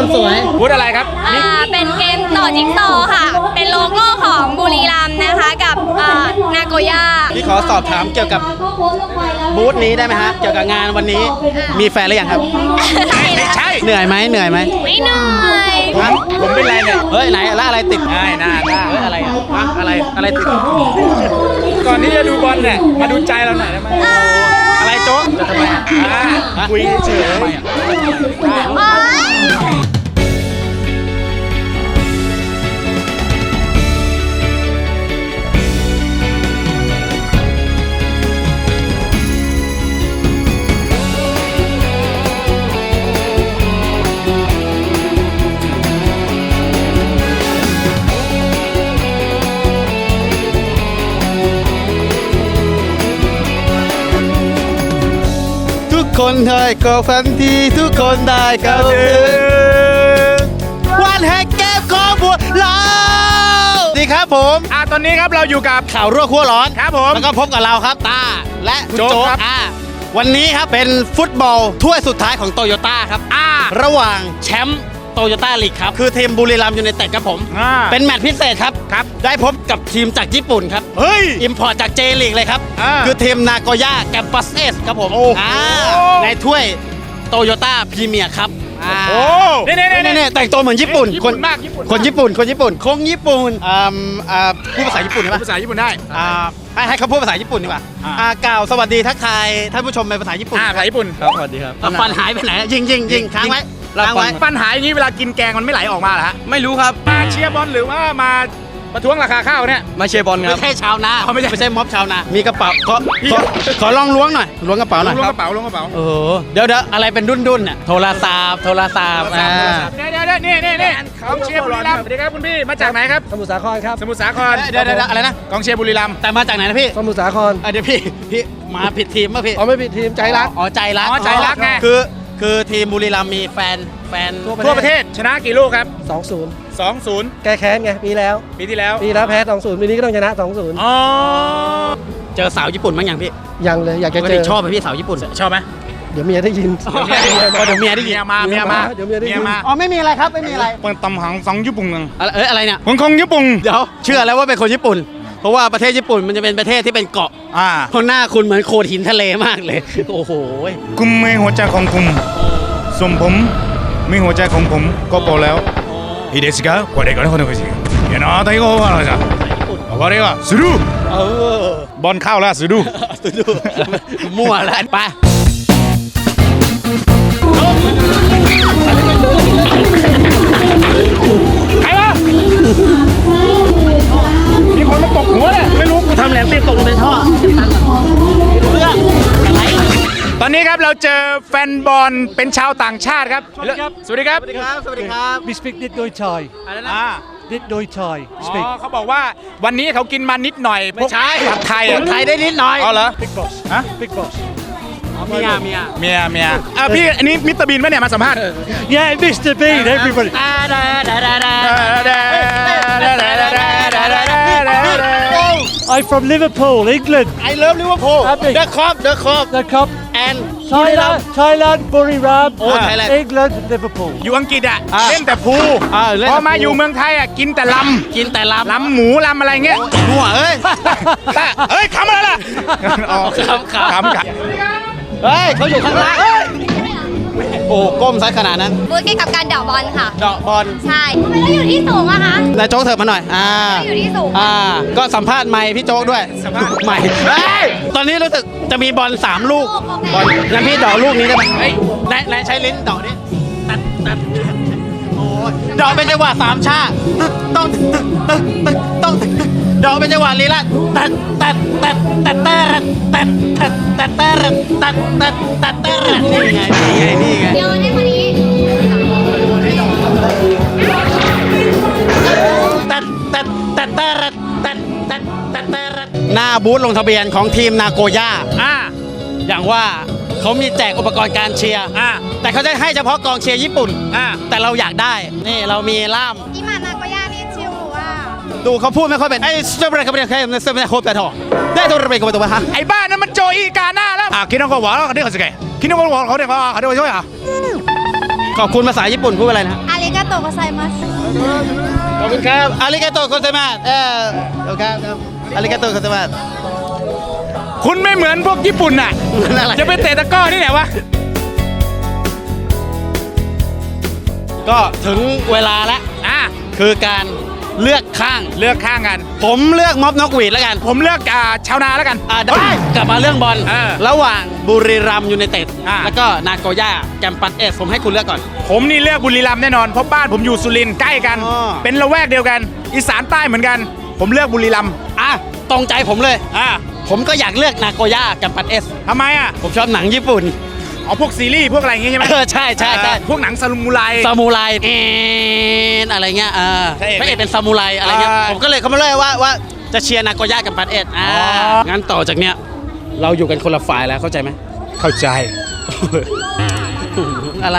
คนสวยพูดอะไรครับอ่าเป็นเกมต่อจิ๊กซอว์ค่ะ เป็นโลโก้ของบุรีรัมย์นะคะกับอ่านาโกย่า พี่ขอสอบถามเกี่ยวกับบูธนี้ได้ไหมฮะเกี่ยวกับงานวันนี้มีแฟนหรือยังครับ ไม่ใช่เหนื่อยไหมเหนื่อยไหมไม่เหนื่อยฮะผมเป็นไรเนี่ยเฮ้ยไหนแล้วอะไรติดได้หน้าหน้าเฮ้ยอะไรอะฮะอะไรอะไรติดก่อนที่จะดูบอลเนี่ยมาดูใจเราหน่อยได้ไหมอะไรโจ๊กจะทำไมอะอ่าคุยเฉยๆ โอ๊ย Música คนได้ก็ฝันทีทุกคนได้ก็ถึงวันแห่งเกมของบัวเราดีครับผมอ่าตอนนี้ครับเราอยู่กับข่าวรั่วขั้วร้อนครับผมแล้วก็พบกับเราครับตาและคุณโจ๊กโจ๊กครับอ่าวันนี้ครับเป็นฟุตบอลถ้วยสุดท้ายของโตโยต้าครับอ่าระหว่างแชมป์ โตโยต้าลีกครับ คือทีมบุรีรัมย์ยูไนเต็ดครับผม อ่าเป็นแมตช์พิเศษครับ ครับ ได้พบกับทีมจากญี่ปุ่นครับ เฮ้ย อิมพอร์ตจากเจลีกเลยครับ อ่าคือทีมนาโกย่าแกมปัสเอสครับผมโอ้โหอ่าในถ้วยโตโยต้าพรีเมียร์ครับอ่าโอ้นี่นี่นี่นี่นี่แต่งตัวเหมือนญี่ปุ่น ญี่คปุ่นนมากญี่ปุ่นคนญี่ปุ่น คนญี่ปุ่นคงญี่ปุ่นอ่าอ่าพูดภาษาญี่ปุ่นได้ปะภาษาญี่ปุ่นได้ อ่าให้ให้เขาพูดภาษาญี่ปุ่นดีกว่าอ่า อ่ากล่าวสวัสดีทักทายท่านผู้ชมเป็นภาษาญี่ปุ่นอ่าภาษาญี่ปุ่น ครับสวัสดีครับ อะฟันหายไปไหนยิงยิงยิงค้างไว้ รับค้างไว้ฟังปัญหาอย่างนี้เวลากินแกงมันไม่ไหลออกมาเหรอฮะไม่รู้ครับ มาเชียร์บอลหรือว่ามาประท้วงราคาข้าวเนี่ย มาเชียร์บอลคไม่รับใช่ชาวนาอ๋อไม่ใช่ ไม่ใช่ม็อบชาวนา มีกระเป๋าขอพี่ขอขอลองล้วงหน่อยล้วงกระเป๋าหน่อยลงกระเป๋าลงกระเป๋าโอ้โหเดี๋ยวเดี๋ยวอะไรเป็นดุนดุนๆเนี่ยโทรศัพท์โทรศัพท์อ่าเดี๋ยวเดี๋ยวเดี๋ยวนี่นี่นี่กองเชียร์บุรีรัมย์สวัสดีครับคุณพี่มาจากไหนครับสมุทรสาครครับสมุทรสาครเดี๋ยวเดี๋ยวเดี๋ยวอะไรนะกองเชียร์บุรีรัมย์แต่มาจากไหนนะพี่สมุทรสาครอะเดี๋ยวพี่พี่มาผิดทีมป่ะพี่อ๋อไม่ผิดทีมใจรักอ๋อใจรักอ๋อใจรักไงคือ คือทีมบุรีรัมย์มีแฟนแฟนทั่วทั่วประเทศชนะกี่ลูกครับ 2-0 2-0 แก้แค้นไงปีแล้วปีที่แล้วปีแล้วแพ้ 2-0ปีนี้ก็ต้องชนะ 2-0 อ๋อเจอสาวญี่ปุ่นบ้างยังพี่ยังเลยอยากปจะกเจติอชอบไหมพี่สาวญี่ปุ่น ชอบไหมเดี๋ยวเมียได้ยินอ๋อเดี๋ยวเมียได้ยินเมียมาเมียมาเดี๋ยวเมียได้ยิน มาอ๋อไม่มีอะไรครับไม่มีอะไร เปิดตำหังสองญี่ปุ่นกันอะไรเอ้ยอะไรเนี่ยคนคงญี่ปุ่นเดี๋ยวเชื่อแล้วว่าเป็นคนญี่ปุ่น เพราะว่าประเทศญี่ปุ่นมันจะเป็นประเทศที่เป็นเกาะ อ่า เพราะหน้าคุณเหมือนโขดหินทะเลมากเลย โอ้โห คุณมีหัวใจของคุณส่วนผมมีหัวใจของผมก็พอแล้วいいですかこれからこの口いやなたいがわらじゃわれはスルー เออบ อลเข้าแล้วสルー ดูมั่วแล้วไป ใครวะมี คนมาตกหัวเนี่ยไม่รู้ทำแหลมเปียกตกลงในท่อเพื่ออะไรตอนนี้ครับเราเจอแฟนบอลเป็นชาวต่างชาติครับ สวัสดีครับ สวัสดีครับ สวัสดีครับ We speak Dit Doi Chai อะไรนะอ่า Dit Doi Chai อ๋ speak อเขาบอกว่าวันนี้เขากินมานิดหน่อยพวกผัดไทยคอะนไทยได้นิดหน่อยอ๋อเหรอ Big Boss ฮะ Big Boss เมียเมียเมียเมียอะพี่อันนี้มิสเตอร์บีนปะเนี่ยมาสัมภาษณ์ Yeah Mr Bean everybody ดาดาดาดาดา I'm from Liverpool England ไอเลิฟลิเวอร์พูล Happy เดอะคอปเดอะคอป The Cup แอน Thailand Thailand Buriram โอ้ Thailand England Liverpool อยู่อังกฤษอะอ่าเล่นแต่พูอ่าเล่นแต่พอมาพูอยู่เมืองไทยอะกินแต่ลกินแต่ลำำลำหมูลำอะไรเงี้ยหัวเอ้ยเฮ้ยคำอะไรล่ะอ๋อขำขำคำครับ เฮ้ยเขาอยู่ข้างล่างโอ้ก้มซะขนาดนั้นบูธเกี่ยวกับการเดาะบอลค่ะ เดาะบอลใช่ทำไมต้องอยู่ที่สูงอะคะ นายโจ๊กเถิบมาหน่อย อ่าอยู่ที่สูง อ่า ก็สัมภาษณ์ไมค์พี่โจ๊กด้วย สัมภาษณ์ไมค์เฮ้ยตอนนี้รู้สึกจะมีบอลสามลูก บอลงั้นพี่เดาะลูกนี้ได้ไหมเฮ้ยนายนายใช้ลิ้นเดาะดิตัดตัดโอ้ยเดาะเป็นจังหวะสามชาตึกต้องตึกตึกตึกต้องตึกตึก เดาะเป็นจังหวะลีลาตัดตัดตัดตัดตัดตัดตัดตัดตัดตัดตัดตัดตัดนี่ไงนี่ไงนี่ไงเดี๋ยวให้คนนี้ตัดตัดตัดตัดตัดตัดตัดตัดหน้าบูธลงทะเบียนของทีมนาโกย่าอ่าอย่างว่าเขามีแจกอุปกรณ์การเชียร์อ่าแต่เขาจะให้เฉพาะกองเชียร์ญี่ปุ่นอ่าแต่เราอยากได้ นี่เรามีล่ามอิมานาโกย ดูเขาพูดไม่ค่อยเป็นไอ้เจ้าบริการบริการเซเว่นโคตรแต่ทอได้ตัวเรกกับตัวฮะไอ้บ้านนั้นมันโจอีกาหน้าแล้วอะคิดน้องก็หวานเขาเรียกเขาสิไงคิดน้องก็หวานเขาเรียกว่าเขาเรียกว่าช่วยอะขอบคุณภาษาญี่ปุ่นพูดอะไรนะอาริกาโตะโกไซมัสขอบคุณครับอาริกาโตโคเซมาสเออขอบคุณครับครับอาริกาโตโคเซมาสคุณไม่เหมือนพวกญี่ปุ่นน่ะอะไรจะไปเตะตะกร้อที่ไหนวะก็ถึงเวลาแล้วอะคือการ เลือกข้าง เลือกข้างกัน ผมเลือกม็อบนกหวีดแล้วกัน ผมเลือกอ่าชาวนาแล้วกัน อ่าได้ กลับมาเรื่องบอล เออระหว่างบุรีรัมย์ยูไนเต็ด อ่า แล้วก็นาโกย่าแกมปัสเอส ผมให้คุณเลือกก่อน ผมนี่เลือกบุรีรัมย์แน่นอนเพราะบ้านผมอยู่สุรินทร์ใกล้กัน อ๋อ เป็นละแวกเดียวกัน อีสานใต้เหมือนกัน ผมเลือกบุรีรัมย์อะ ตรงใจผมเลย อะผมก็อยากเลือกนาโกย่าแกมปัสเอส ทำไมอะ ผมชอบหนังญี่ปุ่น อ๋อพวกซีรีส์พวกอะไรอย่างงี้ใช่ไหมเออใช่ใช่ใช่ เออพวกหนังซามูไร ซามูไรเอ็นอะไรเงี้ยเออพระเอกพระเอกเป็นซามูไรอะไรเงี้ย อ่าผมก็เลยเขามาเลยว่าว่าจะเชียร์นาโกย่ากับปัสเอสอ่าอ๋อ งั้นต่อจากเนี้ยเราอยู่กันคนละฝ่ายแล้วเข้าใจไหม เข้าใจ อะไร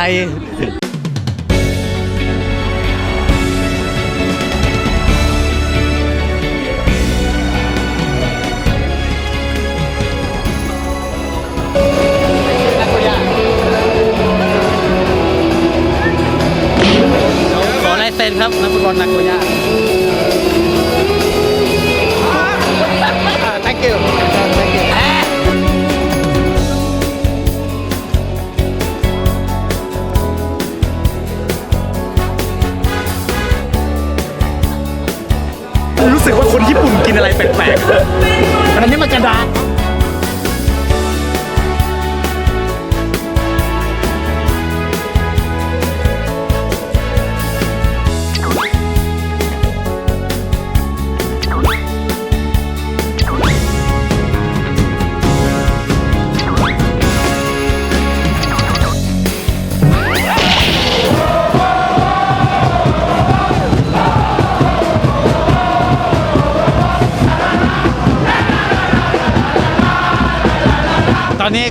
เซ็นครับนักฟุตบอลนาโกย่า thank you thank you รู้สึกว่าคนญี่ปุ่นกินอะไรแปลกๆอันนี้มันกระดาษ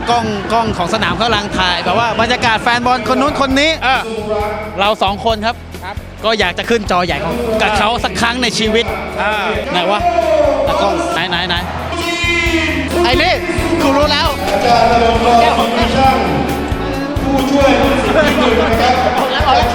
กล้องกล้องของสนามเขากำลังถ่ายแบบว่าบรรยากาศแฟนบอลคนนู้นคนนี้เออเราสองคนครับ ครับ ก็อยากจะขึ้นจอใหญ่ของกับเขาสักครั้งในชีวิตอ่าไหนวะตากล้องไหนไหนไหนไอ้นี่กูรู้แล้วแก้วของแก้วผู้ช่วยออกแล้วออกแล้ว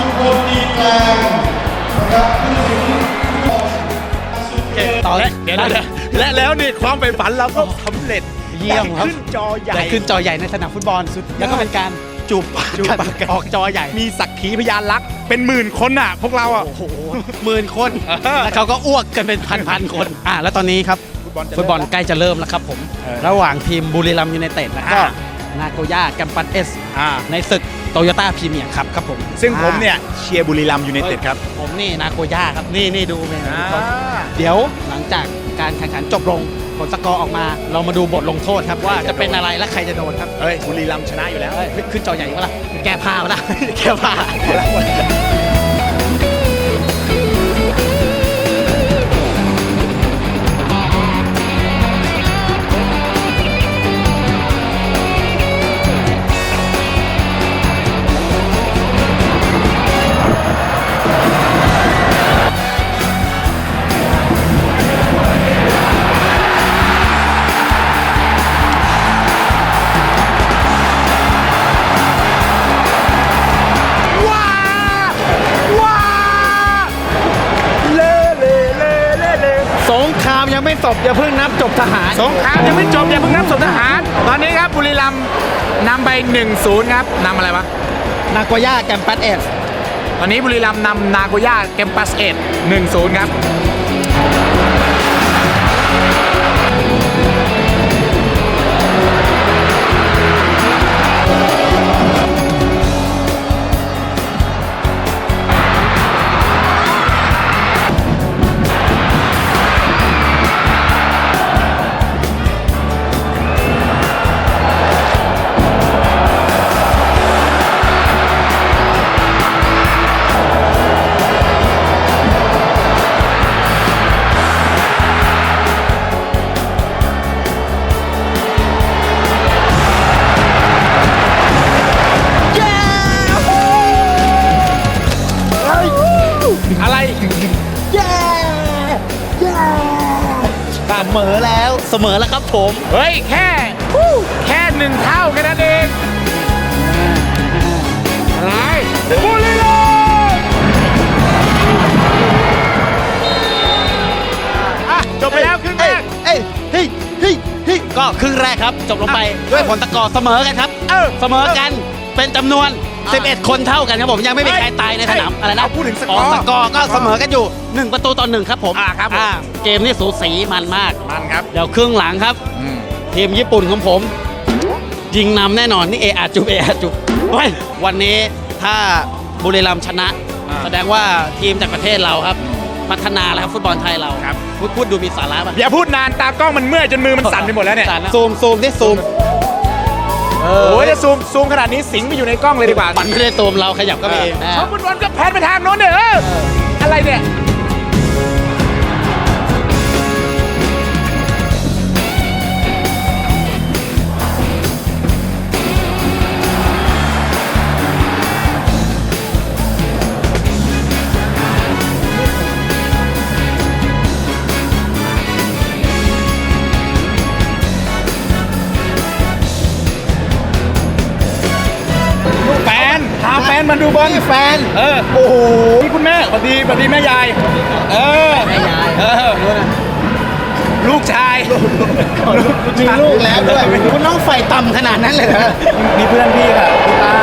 ต่อเลยเดี๋ยวนะและแล้วนี่ความไปฝันเราก็สำเร็จ เยี่ยมครับได้ขึ้นจอใหญ่ได้ขึ้นจอใหญ่ในสนามฟุตบอลสุดแล้วก็เป็นการจูบปากจูบปากกันออกจอใหญ่ มีสักขีพยานรัก เป็นหมื่นคนอะ พวกเราอะโอ้โหหมื่นคนเออแล้วเขาก็อ้วกกันเป็นพันๆคน อ่าแล้วตอนนี้ครับฟุตบอลใกล้จะเริ่มแล้วครับผมเออระหว่างทีมบุรีรัมย์ยูไนเต็ดแล้วก็อ่านาโกย่ากัมปันเอสอ่าในศึกโตโยต้าพรีเมียร์ครับครับผม ซึ่งผมเนี่ยเชียร์บุรีรัมย์ยูไนเต็ดครับ ผมนี่นาโกย่าครับ นี่นี่ดูเป็นอ่าเดี๋ยวหลังจาก การแข่งขันจบลงผลสกอร์ออกมา เรามาดูบทลงโทษครับว่าจะเป็นอะไรและใครจะโดนครับเอ้ยบุรีรัมย์ชนะอยู่แล้วเอ้ยขึ้นจอใหญ่ปะล่ะแก้ผ้าปะล่ะแก้ผ้าามยังไม่จบอย่าเพิ่งนับจบทหาร สงครามยังไม่จบอย่าเพิ่งนับศพทหาร ตอนนี้ครับบุรีรัมย์นำไป 1-0 ครับนำอะไรวะ นาโกย่าแกมปันเอสตอนนี้บุรีรัมย์นำนาโกย่าเกมปัสเอ็ด1-0 ครับ สมอแล้วครับผม เฮ้ย แค่แค่หนึ่งเท่าแค่นั้นเองอะไรบุรีรัมย์อะจบไปแล้วครึ่งแรก เอ้ยเฮ้ยเฮ้ยเฮ้ยก็ครึ่งแรกครับ จบลงไปด้วยผลตะกอร์เสมอกันครับ เออ เสมอกันเป็นจำนวน 11 คนเท่ากันครับผมยังไม่มีใครตายในสนามอะไรนะเอาพูดถึงสกอร์สกอร์ก็เสมอกันอยู่ 1 ประตูต่อหนึ่งครับผมอ่าครับผมเกมนี้สูสีมันมากมันครับเดี๋ยวครึ่งหลังครับอืมทีมญี่ปุ่นของผม ยิงนำแน่นอนนี่เออาจุบเออาจุบเฮ้ยวันนี้ถ้าบุรีรัมย์ชนะอ่าแสดงว่าทีมจากประเทศเราครับพัฒนาแล้วครับฟุตบอลไทยเราครับพูดพูดดูมีสาระป่ะอย่าพูดนานตากล้องมันเมื่อยจนมือมันสั่นไปหมดแล้วเนี่ยสั่นซูมซูมที่ซูม เอโอ้ยจะซูมซูมขนาดนี้สิงไปอยู่ในกล้องเลยดีกว่ามันไม่ได้ซูมเราขยับก็ไปเองชอบฟุตบอลก็แพนไปทางโน้นเนี่ยเอออะไรเนี่ย มาดูบอลแฟน เออ โอ้โหนี่คุณแม่สวัสดีสวัสดีแม่ยาย เออ แม่ยาย เออ ลูกชาย มีลูกแล้วด้วยคุณน้องไฟต่ำขนาดนั้นเลยเหรอ มีเพื่อนพี่ค่ะพี่ป้า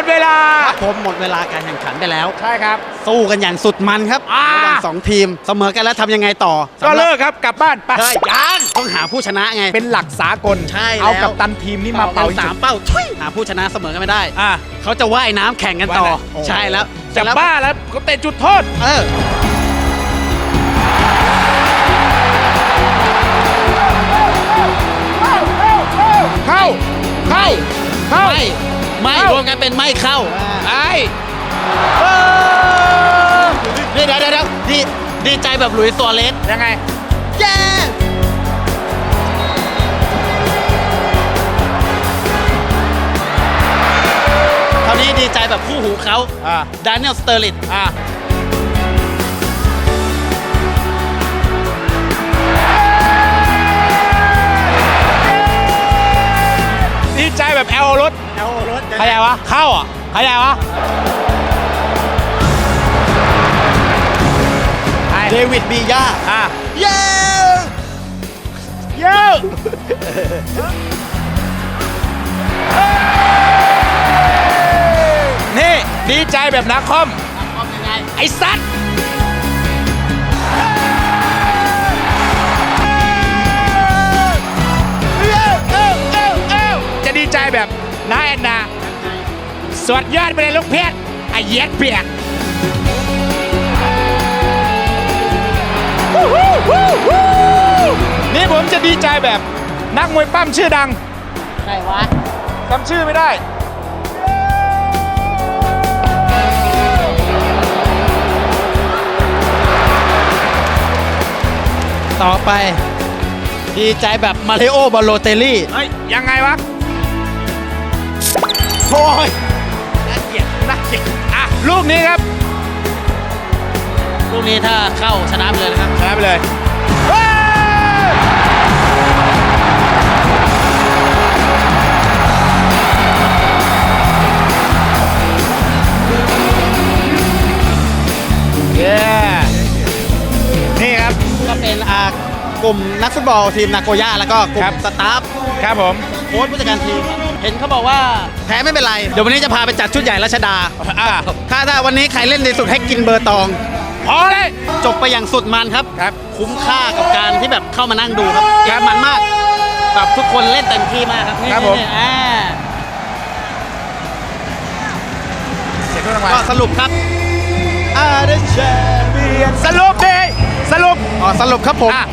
ดหมดเวลาผมหมดเวลาการแข่งขันไปแล้ว ใช่ครับ สู้กันอย่างสุดมันครับอ่า ระหว่างสองทีมเสมอกันแล้วทำยังไงต่อก็เลิกครับกลับบ้านไปเฮ้ยยังต้องหาผู้ชนะไง เป็นหลักสากลใช่แล้ว เอากับตันทีมนี่มาเป่าสามเป้าทุยหาผู้ชนะเสมอกันไม่ได้ อะ เขาจะว่ายน้ำแข่งกันต่อ ว่ายน้ำโอ้ใช่แล้วจะแล้วบ้าแล้วเขาเตะจุดโทษ เออเข้า เข้า เข้า ไม่ ไม่เข้ารวมกันเป็นไม่เข้าไอ้เออเดี๋ยวเดี๋ยวเดี๋ยวดีดีใจแบบหลุยส์ซัวเรสยังไง เย้คราวนี้ดีใจแบบคู่หูเขาอ่าดานิเอลสเตอร์ลิตอะดีใจแบบแอลรถ เอารถใครใหญ่วะเข้าอะใครใหญ่วะเดวิดบียาอะเย้เย้นี่ดีใจแบบนักคอมทำยังไงไอ้สัตว์จะดีใจแบบน้าแอนนา สวดยอดไปเลยลูกเพชรไอ้เย็ดเปียกวู้ฮู้วู้ฮู้นี่ผมจะดีใจแบบนักมวยปั้มชื่อดังใครวะจำชื่อไม่ได้ ต่อไป ดีใจแบบมาริโอบอลโลเตลลี่ เฮ้ย ยังไงวะ โอ้ย ลูกนี้ครับลูกนี้ถ้าเข้าชนะไปเลยนะครับ ชนะไปเลยเฮ้ยเย้นี่ครับ ก็เป็นอ่ากลุ่มนักฟุตบอลทีมนาโกย่าแล้วก็กลุ่ครัมบสตาฟครับผม โค้ชผู้จัดการทีม เห็นเขาบอกว่าแพ้ไม่เป็นไร เดี๋ยววันนี้จะพาไปจัดชุดใหญ่รัชดาอ่าถ้าถ้าวันนี้ใครเล่นดีสุดให้กินเบอร์ตอง พอเลย จบไปอย่างสุดมันครับ ครับ คุ้มค่ากับการที่แบบเข้ามานั่งดูครับเกมมันมากแบบทุกคนเล่นเต็มที่มากครับนี่ครับผม นี่อ่าเสียงทุกรางวัลก็สรุปครับอาเดชเบียนสรุปดิสรุป อ๋อสรุปครับผม อะ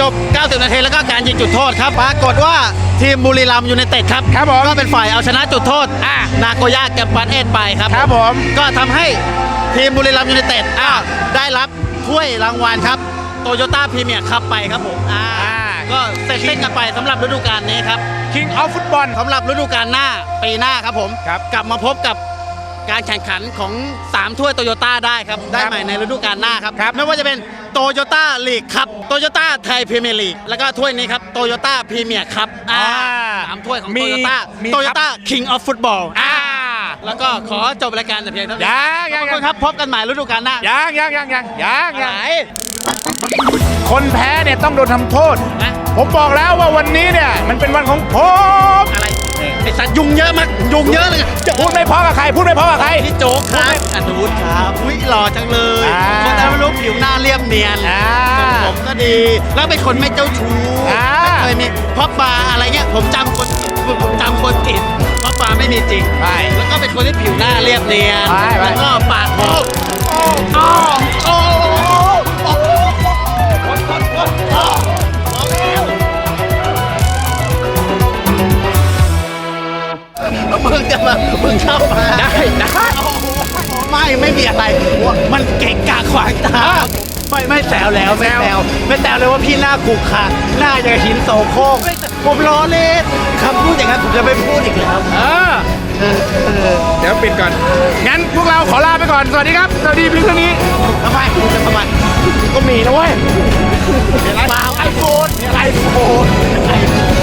จบ 90 นาทีแล้วก็การยิงจุดโทษครับปรากฏว่าทีมบุรีรัมย์ยูไนเต็ดครับครับผมก็เป็นฝ่ายเอาชนะจุดโทษอะนาโกย่าแกมปันเอสไปครับครับผม ก็ทำให้ทีมบุรีรัมย์ยูไนเต็ดอะได้รับถ้วยรางวัลครับโตโยต้าพรีเมียร์คัพไปครับผมอ่าอ่า ก็เสร็จสิ้นกันไปสำหรับฤดูกาลนี้ครับ King of Football สำหรับฤดูกาลหน้าปีหน้าครับผมครับกลับมาพบกับการแข่งขันของ 3 ถ้วยโตโยต้าได้ครับ ได้ใหม่ในฤดูกาลหน้าครับ ครับ ไม่ว่าจะเป็น โตโยต้าลีกครับโตโยต้าไทยพรีเมียร์ลีกแล้วก็ถ้วยนี้ครับโตโยต้าพรีเมียร์ครับอ่าสามถ้วยของมีโตโยต้ามี โตโยต้าคิงออฟฟุตบอลอ่า แล้วก็ขอจบรายการแต่เพียงเท่านี้ยังยังขอบคุณครับพบกันใหม่ฤดูกาลหน้ายังยังยังยังยังไหนยังคนแพ้เนี่ยต้องโดนทำโทษ นะผมบอกแล้วว่าวันนี้เนี่ย มันเป็นวันของผม อะไร ไอสัตว์ยุงเยอะมากยุงเยอะเลยพูดไม่เพราะกับใคร พูดไม่เพราะกับใคร พี่โจ๊กครับอนุวุฒิครับอุ้ยหล่อจังเลยอ่าคนแต่ไม่รู้ผิวหน้าเรียบเนียนอ่าผมก็ดี แล้วเป็นคนไม่เจ้าชู้อ่า ไม่เคยมีเพราะบาร์อะไรเงี้ยผมจำคนผมจำคนผิดเพราะบาร์ไม่มีจริง ไป แล้วก็เป็นคนที่ผิวหน้าเรียบเนียน ไปไป แล้วก็ปากโอ้โอ้โอ้ คุชอบมาได้ได้ไม่ไม่มีอะไร มันเก่งกาขวางตาไม่ไม่แซวแล้วไม่แซวไม่แซวเลยว่าพี่หน้ากุกค่ะหน้าอย่างหินโสโครกผมล้อเล่นคำพูดอย่างนั้นผมจะไม่พูดอีกแล้วเดี๋ยวปิดก่อน งั้นพวกเราขอลาไปก่อน สวัสดีครับ สวัสดีพี่เนงนี้ทำไมจะทำไมก็มีนะเว้ยไอโฟนไอโฟนไอโฟน